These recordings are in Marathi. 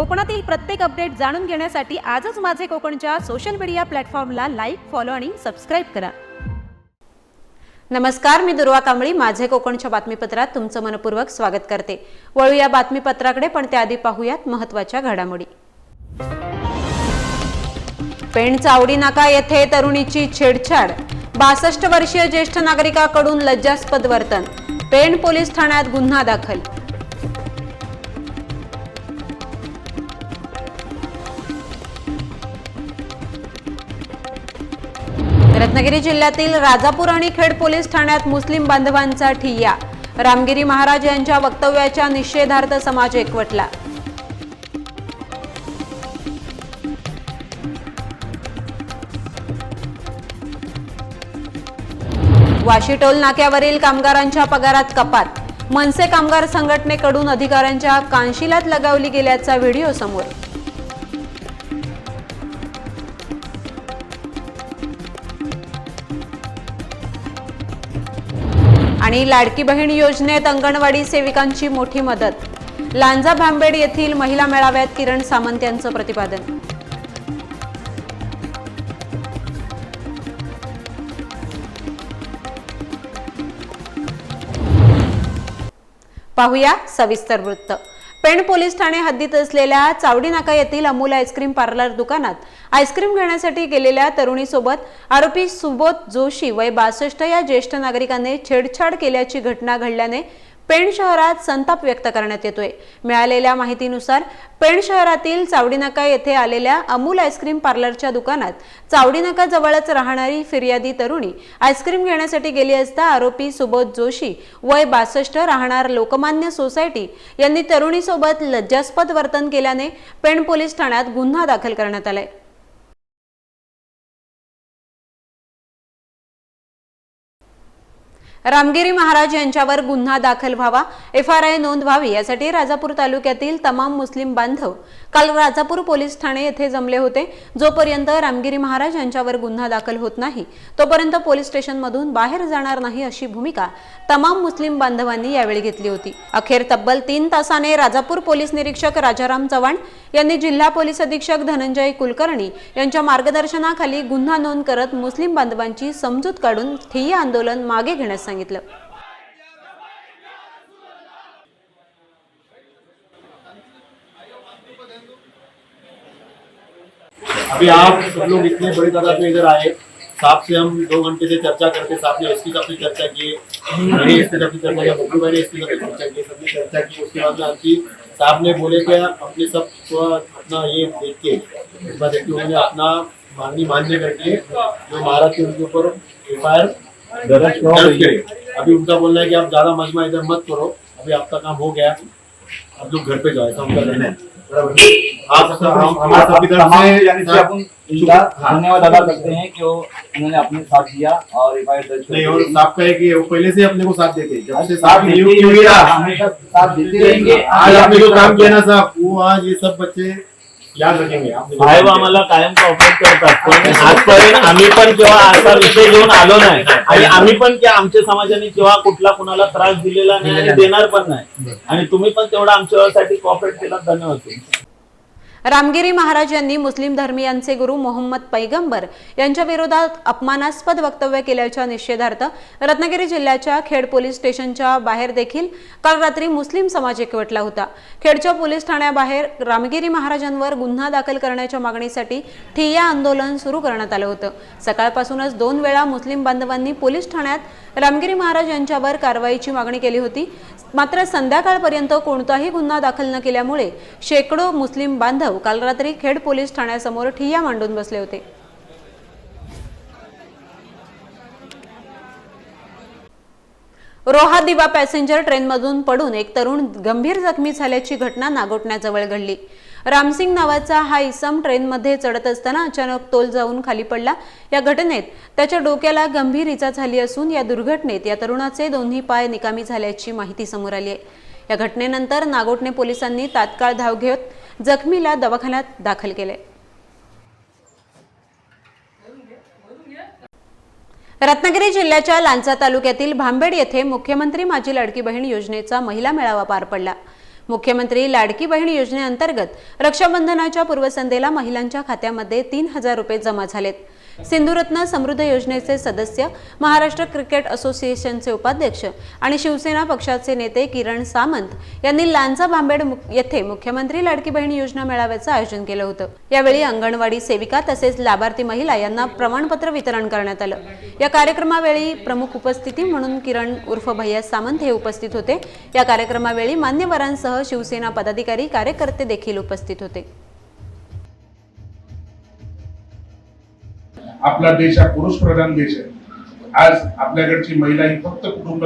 कोकणातील प्रत्येक अपडेट जाणून घेण्यासाठी आजच माझे कोकणच्या सोशल मीडिया प्लॅटफॉर्मला लाईक फॉलो आणि सबस्क्राईब करा. नमस्कार मी दुर्वा कांबळी. माझे कोकणच्या बातमीपत्रात तुमचं मनपूर्वक स्वागत करते. वळू या बातमीपत्राकडे पण त्याआधी पाहूयात महत्त्वाच्या घडामोडी. पेण चावडी नाका येथे तरुणीची छेडछाड. बासष्ट वर्षीय ज्येष्ठ नागरिकाकडून लज्जास्पद वर्तन. पेण पोलीस ठाण्यात गुन्हा दाखल. रत्नागिरी जिल्ह्यातील राजापूर आणि खेड पोलीस ठाण्यात मुस्लिम बांधवांचा ठिय्या. रामगिरी महाराज यांच्या वक्तव्याच्या निषेधार्थ समाज एकवटला. वाशी टोल नाक्यावरील कामगारांच्या पगारात कपात. मनसे कामगार संघटनेकडून अधिकाऱ्यांच्या कानशिलात लगावली गेल्याचा व्हिडिओ समोर. आणि लाडकी बहीण योजनेत अंगणवाडी सेविकांची मोठी मदत. लांजा भांबेड येथील महिला मेळाव्यात किरण सामंत यांचं प्रतिपादन. पाहूया सविस्तर वृत्त. पेण पोलीस ठाणे हद्दीत असलेल्या चावडी नाका येथील अमूल आईस्क्रीम पार्लर दुकानात आईस्क्रीम घेण्यासाठी गेलेल्या तरुणीसोबत आरोपी सुबोध जोशी वय बासष्ट या ज्येष्ठ नागरिकाने छेडछाड केल्याची घटना घडल्याने पेण शहरात संताप व्यक्त करण्यात येतोय. मिळालेल्या माहितीनुसार पेण शहरातील चावडीनाका येथे आलेल्या अमूल आईस्क्रीम पार्लरच्या दुकानात चावडीनाका जवळच राहणारी फिर्यादी तरुणी आईस्क्रीम घेण्यासाठी गेली असता आरोपी सुबोध जोशी वय बासष्ट राहणार लोकमान्य सोसायटी यांनी तरुणीसोबत लज्जास्पद वर्तन केल्याने पेण पोलीस ठाण्यात गुन्हा दाखल करण्यात आलाय. रामगिरी महाराज यांच्यावर गुन्हा दाखल व्हावा एफ आर आय नोंद व्हावी यासाठी राजापूर तालुक्यातील तमाम मुस्लिम बांधव काल राजापूर पोलीस ठाणे येथे जमले होते. जोपर्यंत रामगिरी महाराज यांच्यावर गुन्हा दाखल होत नाही तोपर्यंत पोलीस स्टेशनमधून बाहेर जाणार नाही अशी भूमिका तमाम मुस्लिम बांधवांनी यावेळी घेतली होती. अखेर तब्बल तीन तासाने राजापूर पोलीस निरीक्षक राजाराम चव्हाण यांनी जिल्हा पोलीस अधीक्षक धनंजय कुलकर्णी यांच्या मार्गदर्शनाखाली गुन्हा नोंद करत मुस्लिम बांधवांची समजूत काढून ठिय्या आंदोलन मागे घेण्यास सांगितलं. अभी आप सब लोग इतने बड़ी तादाद में इधर आए साहब से हम दो घंटे से चर्चा करते साहब ने एस पी साहब से चर्चा की एस पी साहब से चर्चा किया बब्बू भाई ने एस पी साहब से चर्चा की सबने चर्चा की उसके बाद में आपकी साहब ने बोले कि अपने सब अपना ये देख के उन्होंने अपना मांगनी मान्य करके जो महाराज के उनके ऊपर एफ़ आई आर दर्ज अभी उनका बोलना है कि आप ज़्यादा मजमा इधर मत करो, अभी आपका काम हो गया। अब लोग घर पे जाओ, ऐसा उनका कहना है। आप धन्यवाद अदा करते हैं कि वो उन्होंने अपने साथ दिया और एफ़ आई दर्ज नहीं और साहब कहे है कि वो पहले से अपने को साथ देते जब से साथ नहीं हमेशा साथ देते रहेंगे। आज आपने जो काम किया ना साहब वो आज ये सब बच्चे साहेब। आम्हाला कायम कॉपरेट करतात. पण आजपर्यंत आम्ही पण केव्हा असा विषय घेऊन आलो नाही. आणि आम्ही पण की आमच्या समाजाने केव्हा कुठला कुणाला त्रास दिलेला नाही आणि देणार पण नाही. आणि तुम्ही पण तेवढा आमच्यासाठी कॉपरेट केला धन्यवाद. रामगिरी महाराज यांनी मुस्लिम धर्मीयांचे गुरु मोहम्मद पैगंबर यांच्या विरोधात अपमानास्पद वक्तव्य केल्याच्या निषेधार्थ रत्नागिरी जिल्ह्याच्या खेड पोलीस स्टेशनच्या बाहेर देखील काल रात्री मुस्लिम समाज एकवटला होता. खेडच्या पोलीस ठाण्याबाहेर रामगिरी महाराजांवर गुन्हा दाखल करण्याच्या मागणीसाठी ठिय्या आंदोलन सुरू करण्यात आलं होतं. सकाळपासूनच दोन वेळा मुस्लिम बांधवांनी पोलीस ठाण्यात रामगिरी महाराज यांच्यावर कारवाईची मागणी केली होती. मात्र संध्याकाळपर्यंत कोणताही गुन्हा दाखल न केल्यामुळे शेकडो मुस्लिम बांधव काल रात्री खेड पोलीस ठाण्यासमोर ठिय्या मांडून बसले होते. रोहा दिवा पॅसेंजर ट्रेनमधून पडून एक तरुण गंभीर जखमी झाल्याची घटना नागोटण्याजवळ घडली. रामसिंग नावाचा हा इसम ट्रेनमध्ये चढत असताना अचानक तोल जाऊन खाली पडला. या घटनेत त्याच्या डोक्याला गंभीर इजा झाली असून या दुर्घटनेत या तरुणाचे दोन्ही पाय निकामी झाल्याची माहिती समोर आली आहे. या घटनेनंतर नागोटणे पोलिसांनी तात्काळ धाव घेत जखमीला दवाखान्यात दाखल केले. रत्नागिरी जिल्ह्याच्या लांजा तालुक्यातील भांबेड येथे मुख्यमंत्री माझी लाडकी बहीण योजनेचा महिला मेळावा पार पडला. मुख्यमंत्री लाडकी बहीण योजनेअंतर्गत रक्षाबंधनाच्या पूर्वसंध्येला महिलांच्या खात्यामध्ये तीन हजार रुपये जमा झालेत. सिंधुरत्न समृद्ध योजनेचे सदस्य महाराष्ट्र क्रिकेट असोसिएशनचे उपाध्यक्ष आणि शिवसेना पक्षाचे नेते किरण सामंत यांनी लांजा भांबेड येथे मुख्यमंत्री लाडकी बहीण योजना मेळाव्याचं आयोजन केलं होतं. यावेळी अंगणवाडी सेविका तसेच लाभार्थी महिला यांना प्रमाणपत्र वितरण करण्यात आलं. या कार्यक्रमावेळी प्रमुख उपस्थिती म्हणून किरण उर्फ भैया सामंत हे उपस्थित होते. या कार्यक्रमावेळी मान्यवरांसह शिवसेना पदाधिकारी कार्यकर्ते देखील उपस्थित होते. आपला देश हा पुरुष प्रधान देश आहे. आज आपल्याकडची महिला ही फक्त कुटुंब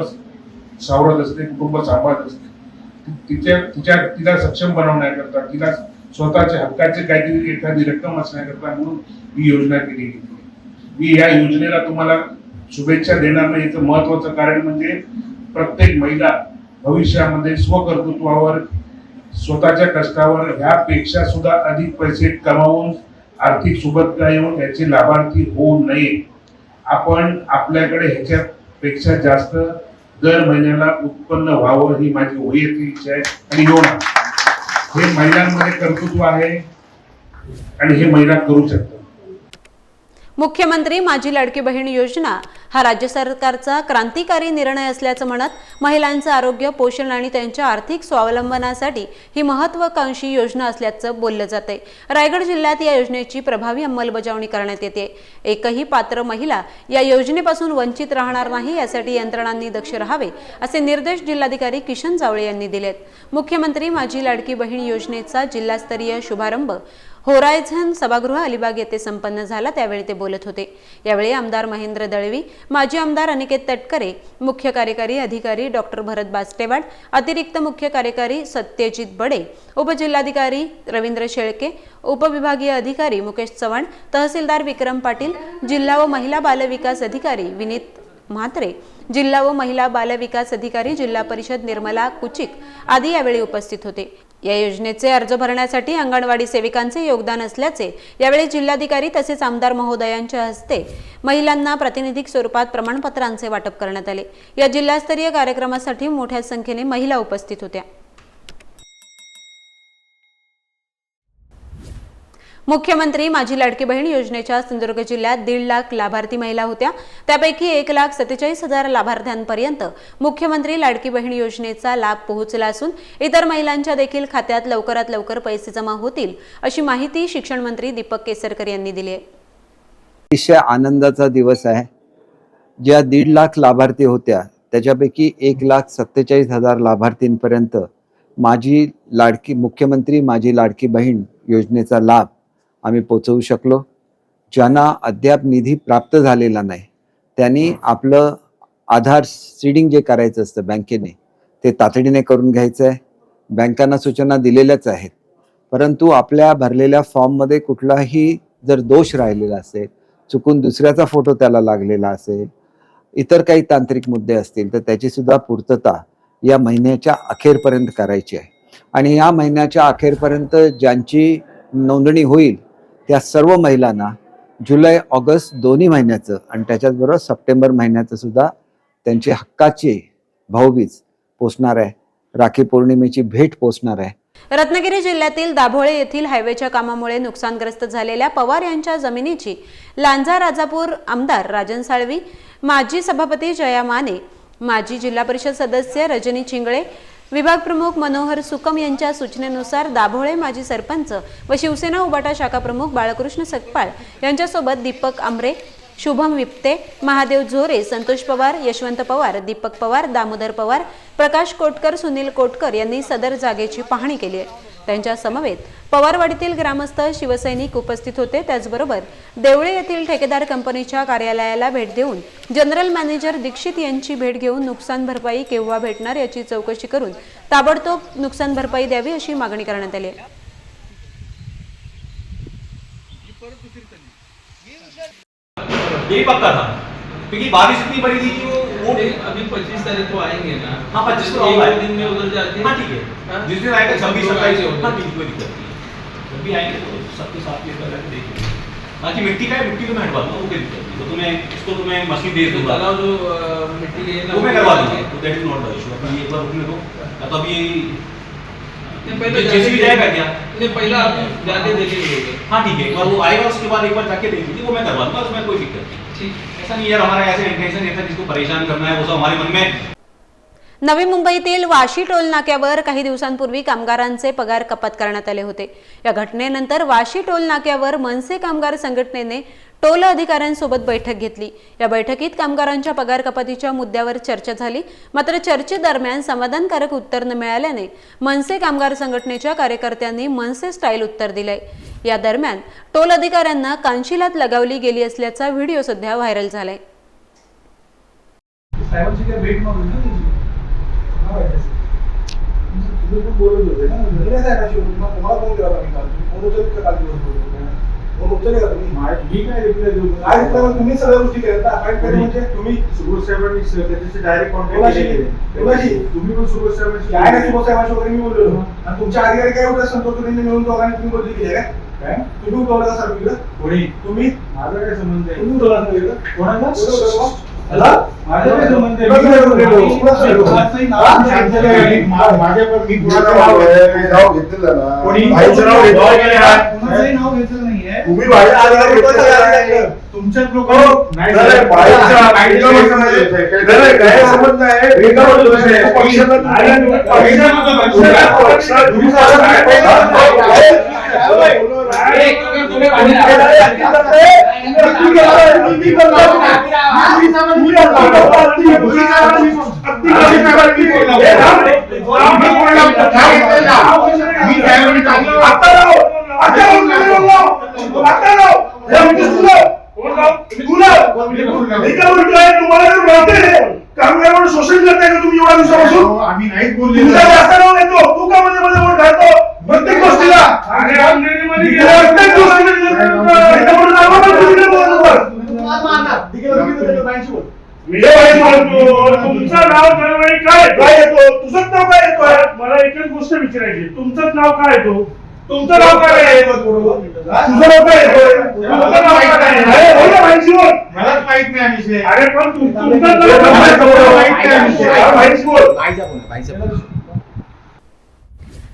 सावरत असते कुटुंब सांभाळत असते. तिच्या तिच्या तिला सक्षम बनवण्याकरता तिला स्वतःच्या हक्काचे काहीतरी एखादी रक्कम असण्याकरता म्हणून ही योजना केली गेली. मी या योजनेला तुम्हाला शुभेच्छा देणार नाही याचं महत्वाचं कारण म्हणजे प्रत्येक महिला भविष्यामध्ये स्वकर्तृत्वावर स्वतःच्या कष्टावर ह्यापेक्षा सुद्धा अधिक पैसे कमावून आर्थिक सुबत्ता येऊन याचे लाभार्थी होऊ नये. आपण आपल्याकडे ह्याच्यापेक्षा जास्त दर महिन्याला उत्पन्न व्हावं ही माझी वैयक्तिक इच्छा आहे आणि होणार हे महिलांमध्ये कर्तृत्व आहे आणि हे महिला करू शकतात. मुख्यमंत्री माझी लाडकी बहीण योजना हा राज्य सरकारचा क्रांतिकारी निर्णय असल्याचं म्हणत महिलांचं आरोग्य पोषण आणि त्यांच्या आर्थिक स्वावलंबनासाठी ही महत्वाकांक्षी योजना असल्याचं बोललं जाते रायगड जिल्ह्यात या योजनेची प्रभावी अंमलबजावणी करण्यात येते. एकही पात्र महिला या योजनेपासून वंचित राहणार नाही यासाठी यंत्रणांनी दक्ष राहावे असे निर्देश जिल्हाधिकारी किशन जावळे यांनी दिलेत. मुख्यमंत्री माझी लाडकी बहीण योजनेचा जिल्हास्तरीय शुभारंभ होरायझन सभागृह अलिबाग येथे संपन्न झाला. त्यावेळी ते बोलत होते. यावेळी आमदार महेंद्र दळवी माजी आमदार अनिकेत तटकरे मुख्य कार्यकारी अधिकारी डॉक्टर भरत बास्टेवाड अतिरिक्त मुख्य कार्यकारी सत्यजित बडे उपजिल्हाधिकारी रवींद्र शेळके उपविभागीय अधिकारी मुकेश चव्हाण तहसीलदार विक्रम पाटील जिल्हा व महिला बालविकास अधिकारी विनीत म्हात्रे जिल्हा व महिला बालविकास अधिकारी जिल्हा परिषद निर्मला कुचिक आदी यावेळी उपस्थित होते. या योजनेचे अर्ज भरण्यासाठी अंगणवाडी सेविकांचे योगदान असल्याचे यावेळी जिल्हाधिकारी तसेच आमदार महोदयांच्या हस्ते महिलांना प्रातिनिधिक स्वरूपात प्रमाणपत्रांचे वाटप करण्यात आले. या जिल्हास्तरीय कार्यक्रमासाठी मोठ्या संख्येने महिला उपस्थित होत्या. मुख्यमंत्री माझी लाडकी बहीण योजनेच्या सिंधुदुर्ग जिल्ह्यात दीड लाख लाभार्थी महिला होत्या. त्यापैकी एक लाख सत्तेचाळीस हजार लाभार्थ्यांपर्यंत मुख्यमंत्री लाडकी बहीण योजनेचा लाभ पोहोचला असून इतर महिलांच्या देखील खात्यात लवकरात लवकर पैसे जमा होतील अशी माहिती शिक्षण मंत्री दीपक केसरकर यांनी दिली आहे. अतिशय आनंदाचा दिवस आहे. ज्या दीड लाख लाभार्थी होत्या त्याच्यापैकी एक लाख सत्तेचाळीस हजार लाभार्थींपर्यंत माझी लाडकी मुख्यमंत्री माझी लाडकी बहीण योजनेचा लाभ आम्ही पोचवू शकलो. ज्यांना अद्याप निधी प्राप्त झालेला नाही त्यांनी आपलं आधार सीडिंग जे करायचं असतं बँकेने ते तातडीने करून घ्यायचं आहे बँकांना सूचना दिलेल्याच आहेत. परंतु आपल्या भरलेल्या फॉर्ममध्ये कुठलाही जर दोष राहिलेला असेल चुकून दुसऱ्याचा फोटो त्याला लागलेला असेल इतर काही तांत्रिक मुद्दे असतील तर त्याचीसुद्धा पूर्तता या महिन्याच्या अखेरपर्यंत करायची आहे. आणि या महिन्याच्या अखेरपर्यंत ज्यांची नोंदणी होईल त्या सर्व महिलांना जुलै ऑगस्ट दोन्ही महिन्याचं आणि त्याच्याचबरोबर सप्टेंबर महिन्याचं सुद्धा त्यांची हक्काची भाऊबीज पोचणार आहे. राखी पौर्णिमेची भेट पोचणार आहे. रत्नागिरी जिल्ह्यातील दाभोळे येथील हायवेच्या कामामुळे नुकसानग्रस्त झालेल्या पवार यांच्या जमिनीची लांजा राजापूर आमदार राजन साळवी माजी सभापती जया माने माजी जिल्हा परिषद सदस्य रजनी चिंगळे विभाग प्रमुख मनोहर सुकम यांच्या सूचनेनुसार दाभोळे माजी सरपंच व शिवसेना उबाटा शाखा प्रमुख बाळकृष्ण सकपाळ यांच्यासोबत दीपक आमरे शुभम विप्ते महादेव झोरे संतोष पवार यशवंत पवार दीपक पवार दामोदर पवार प्रकाश कोटकर सुनील कोटकर यांनी सदर जागेची पाहणी केली आहे. त्यांच्या समवेत पवारवाडीतील ग्रामस्थ शिवसैनिक उपस्थित होते. त्याचबरोबर देवळे येथील ठेकेदार कंपनीच्या कार्यालयाला भेट देऊन जनरल मॅनेजर दीक्षित यांची भेट घेऊन नुकसान भरपाई केव्हा भेटणार याची चौकशी करून ताबडतोब नुकसान भरपाई द्यावी अशी मागणी करण्यात आली आहे. ये पक्का था क्योंकि बारिश इतनी बड़ी थी। कि वो वो अभी पच्चीस तारीख को आएँगे ना। हाँ, 25 को एक दिन में उधर जाके। हाँ ठीक है। हाँ? जिस दिन आएगा छब्बीस सत्ताईस आएँगे। हाँ ठीक कोई दिक्कत नहीं। जब भी आएँगे तो सबके साथ लेकर जाके देखेंगे। बाकी मिट्टी का है मिट्टी तो मैं हटवा दूँगा वो कोई दिक्कत नहीं। तो तुम्हें इसको तो मैं मशीन दे दूँगा। जो मिट्टी है ना वो मैं करवा दूँगा। तो that is not the issue अपनी एक बार रुकने दो। या तो अभी पहले तो जेसीबी जाएगा क्या? नहीं पहला आप जाके देखेंगे। हाँ ठीक है। एक बार वो आएगा उसके बाद एक बार जाके देख लीजिए। वो मैं करवा दूँगा उसमें कोई दिक्कत नहीं। ठीक। ऐसा नहीं यार हमारा ऐसे इंटेंशन नहीं था जिसको परेशान करना है वो सब हमारे मन में। नवी मुंबईतील वाशी टोल नाक्यावर काही दिवसांपूर्वी कामगारांचे पगार कपात करण्यात आले होते. या घटनेनंतर वाशी टोल नाक्यावर मनसे कामगार संघटनेने टोल अधिकाऱ्यांसोबत बैठक घेतली. या बैठकीत कामगारांच्या पगार कपातीच्या मुद्द्यावर चर्चा झाली. मात्र चर्चेदरम्यान समाधानकारक उत्तर न मिळाल्याने मनसे कामगार संघटनेच्या कार्यकर्त्यांनी मनसे स्टाईल उत्तर दिलंय. या दरम्यान टोल अधिकाऱ्यांना कांशिलात लगावली गेली असल्याचा व्हिडिओ सध्या व्हायरल झालाय. बोलत होते ना. मी बोललो. केला काल तुम्ही? काल तुम्ही काय रिप्लाय देऊ काय रिप्लाय तुम्ही? सगळ्या गोष्टी केली म्हणजे? तुम्ही सुबोध साहेबांनी त्याच्याशी डायरेक्ट? कॉन्टॅक्ट कोणाशी? तुम्ही पण सुबोध साहेबांशी काय नाही सुभाष साहेबांशी वगैरे मी बोललेलो आणि तुमच्या अधिकारी काय होतं संतोष तुरींनी मिळून दोघांनी तुम्ही बोलली केली काय? काय? तुम्ही उठवलं का सर तुम्ही? माझा काय संबंध आहे? तुम्ही हा? तुम्ही? तुमच्याच हो. लोकांनी नाही, नाही, बाहेरचा अधिकारी समज आहे. नाही, नाही, गैरसमज नाही. वेगळा दोष आहे. पक्षाला- नाही, तुम्ही पक्षाला- तुमच्या पक्षात तुम्ही जरा तुमचं नाव दरवेळी काय काय येतो? तुझंच नाव काय येतो? मला एकच गोष्ट विचारायची तुमचंच नाव काय येतो तुमचं नाव काय आहे? तुझं नाव काय येतो तुमचं नाव काय आहे? अरे, हो ना, माहिती. मलाच माहीत नाही हा विषय अरे पण तु- तुमचं नाव? माहिती. हा, बोल.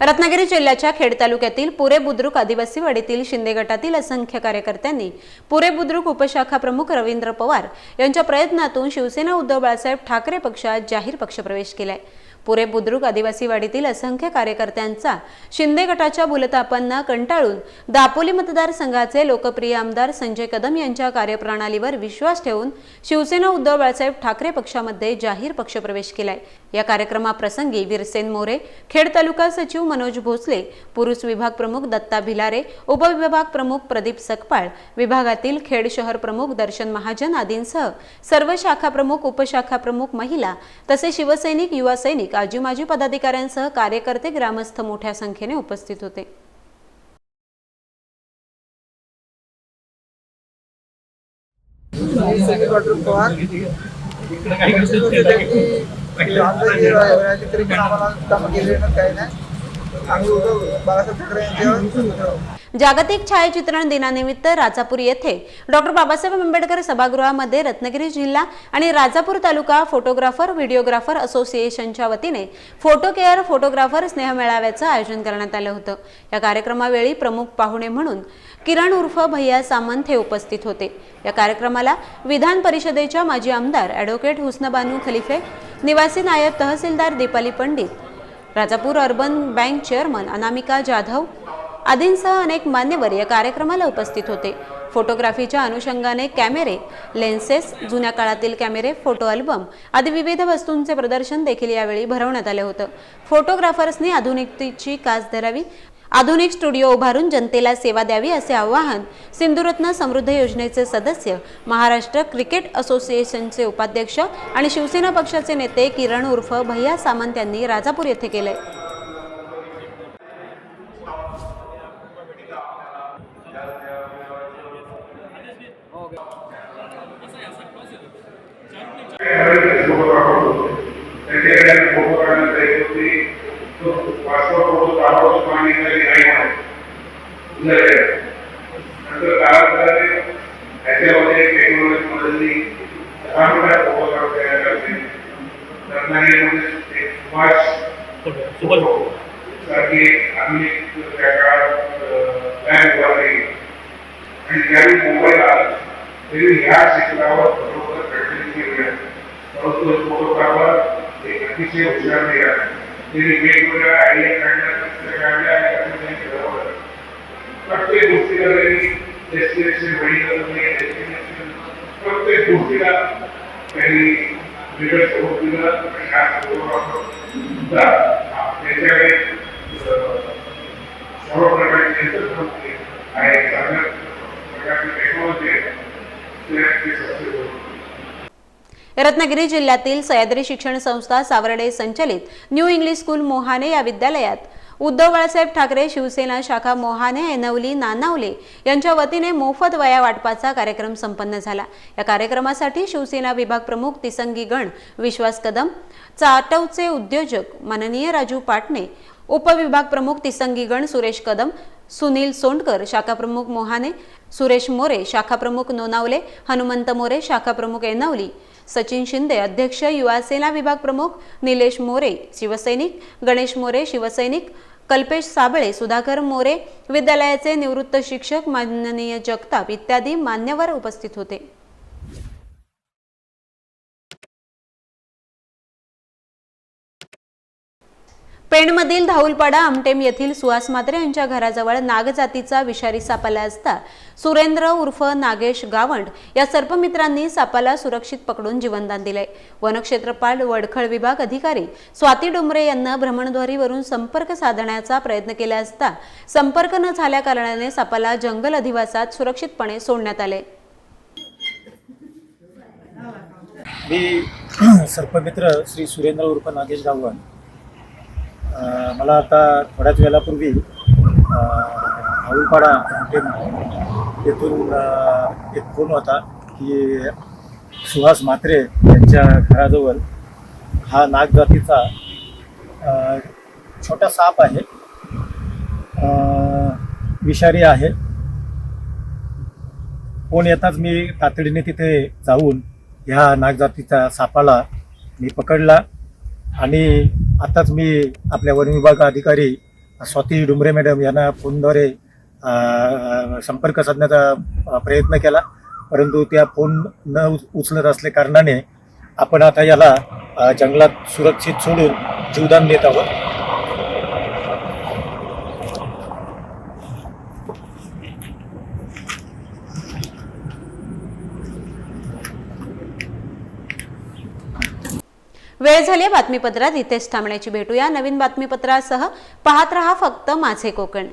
रत्नागिरी जिल्ह्याच्या खेड तालुक्यातील पुरे बुद्रुक आदिवासी वाडीतील शिंदे गटातील असंख्य कार्यकर्त्यांनी पुरे बुद्रुक उपशाखा प्रमुख रवींद्र पवार यांच्या प्रयत्नातून शिवसेना उद्धव बाळासाहेब ठाकरे पक्षात जाहीर पक्षप्रवेश केलाय. पुरे बुद्रुक आदिवासीवाडीतील असंख्य कार्यकर्त्यांचा शिंदे गटाच्या भूलतापांना कंटाळून दापोली मतदारसंघाचे लोकप्रिय आमदार संजय कदम यांच्या कार्यप्रणालीवर विश्वास ठेवून शिवसेना उद्धव बाळासाहेब ठाकरे पक्षामध्ये जाहीर पक्षप्रवेश केलाय. या कार्यक्रमाप्रसंगी वीरसेन मोरे खेड तालुका सचिव मनोज भोसले पुरुष विभाग प्रमुख दत्ता भिलारे उपविभाग प्रमुख प्रदीप सकपाळ विभागातील खेड शहर प्रमुख दर्शन महाजन आदींसह सर्व शाखा प्रमुख उपशाखा प्रमुख महिला तसेच शिवसैनिक युवा सैनिक आजी माजी पदाधिकाऱ्यांसह कार्यकर्ते ग्रामस्थ मोठ्या संख्येने उपस्थित होते. जागतिक छायाचित्रण दिनानिमित्त राजापूर येथे डॉक्टर बाबासाहेब आंबेडकर सभागृहामध्ये रत्नागिरी जिल्हा आणि राजापूर तालुका फोटोग्राफर व्हिडिओग्राफर असोसिएशनच्या वतीने फोटो केअर फोटोग्राफर स्नेह मेळाव्याचं आयोजन करण्यात आलं होतं. या कार्यक्रमावेळी प्रमुख पाहुणे म्हणून किरण उर्फ भैया सामंत हे उपस्थित होते. या कार्यक्रमाला विधान परिषदेच्या माजी आमदार ॲडव्होकेट हुस्नबानू खलिफे निवासी नायब तहसीलदार Deepali Pandit Rajapur urban bank chairman Anamika Jadhav आदींसह अनेक मान्यवर या कार्यक्रमाला उपस्थित होते. फोटोग्राफीच्या अनुषंगाने कॅमेरे लेन्सेस जुन्या काळातील कॅमेरे फोटो अल्बम आदी विविध वस्तूंचे प्रदर्शन देखील यावेळी भरवण्यात आलं होतं. फोटोग्राफर्सनी आधुनिकतेची कास धरावी आधुनिक स्टुडिओ उभारून जनतेला सेवा द्यावी असे आवाहन सिंधुरत्न समृद्ध योजनेचे सदस्य महाराष्ट्र क्रिकेट असोसिएशनचे उपाध्यक्ष आणि शिवसेना पक्षाचे नेते किरण उर्फ भैया सामंत यांनी राजापूर येथे केले त्यांच्याकडे फोटो काढण्याचा एक होती तो पासपोर्ट फोटो काढावा मागितलेली नाही म्हणून नंतर काळांतराने त्याच्यामध्ये टेक्नॉलॉजी बदलली दहा मिनिटात फोटो काढून तयार करते रत्नागिरीमध्ये एक सुभाष फोटो सारखे आम्ही त्या काळात बँक वापरली आणि त्यावेळी मोबाईल आला तरी ह्या क्षेत्रावर खरोखर प्रचलित परंतु फोटोग्राफर एक अतिशय हुशार निघाला त्यांनी वेगवेगळ्या आयडिया काढल्या चित्र काढल्या आणि त्यातून त्यांनी ठरवलं प्रत्येक गोष्टीला त्यांनी डेस्टिनेशन बघितलं नाही डेस्टिनेशन प्रत्येक गोष्टीला त्यांनी वेगळं स्वरूप दिलं आणि हा फोटोग्राफर सुद्धा त्याच्याकडे अं, सर्व प्रकारचे यंत्रज्ञ आहे चांगल्या प्रकारची टेक्नॉलॉजी आहे ते ते सक्सेस होतं रत्नागिरी जिल्ह्यातील सह्याद्री शिक्षण संस्था सावर्डे संचलित न्यू इंग्लिश स्कूल मोहाने या विद्यालयात. उद्धव बाळासाहेब ठाकरे शिवसेना शाखा मोहाने एनवली नानावले यांच्या वतीने मोफत वया वाटपाचा कार्यक्रम संपन्न झाला. या कार्यक्रमासाठी शिवसेना विभाग प्रमुख तिसंगी गण विश्वास कदम चाटवचे उद्योजक माननीय राजू पाटणे उपविभाग प्रमुख तिसंगी गण सुरेश कदम सुनील सोंडकर शाखा प्रमुख मोहाने सुरेश मोरे शाखा प्रमुख नोनावले हनुमंत मोरे शाखा प्रमुख एनवली सचिन शिंदे अध्यक्ष युवासेना विभाग प्रमुख निलेश मोरे शिवसैनिक गणेश मोरे शिवसैनिक कल्पेश साबळे सुधाकर मोरे विद्यालयाचे निवृत्त शिक्षक माननीय जगताप इत्यादी मान्यवर उपस्थित होते. पेणमधील धाऊलपाडा आमटेम येथील सुहास मात्रे यांच्या घराजवळ नागजातीचा विषारी सापाला असता सुरेंद्र उर्फ नागेश गावंड या सर्पमित्रांनी सापाला सुरक्षित पकडून जीवनदान दिले. वनक्षेत्रपाल वडखळ विभाग अधिकारी स्वाती डोंबरे यांना भ्रमणध्वरीवरून संपर्क साधण्याचा प्रयत्न केला असता संपर्क न झाल्या कारणाने सापाला जंगल अधिवासात सुरक्षितपणे सोडण्यात आले. मी सर्पमित्र श्री सुरेंद्र उर्फ नागेश गावंड. मला आता थोड्याच वेळापूर्वी हाऊलपाडा येथून एक फोन होता की सुहास म्हात्रे यांच्या घराजवळ हा नाग जातीचा छोटा साप आहे. विषारी आहे. फोन येताच मी तातडीने तिथे जाऊन ह्या नागजातीच्या सापाला मी पकडला आणि आत्ताच मी आपल्या वन विभाग अधिकारी स्वाती डुमरे मॅडम यांना फोनद्वारे संपर्क साधण्याचा प्रयत्न केला. परंतु त्या फोन न उच- उचलत असल्या कारणाने आपण आता याला जंगलात सुरक्षित सोडून जीवदान देत आहोत. वेळ झाली आहे बातमीपत्रात. इथेच थांबण्याची भेटूया. नवीन बातमीपत्रासह पाहत रहा फक्त माझे कोकण.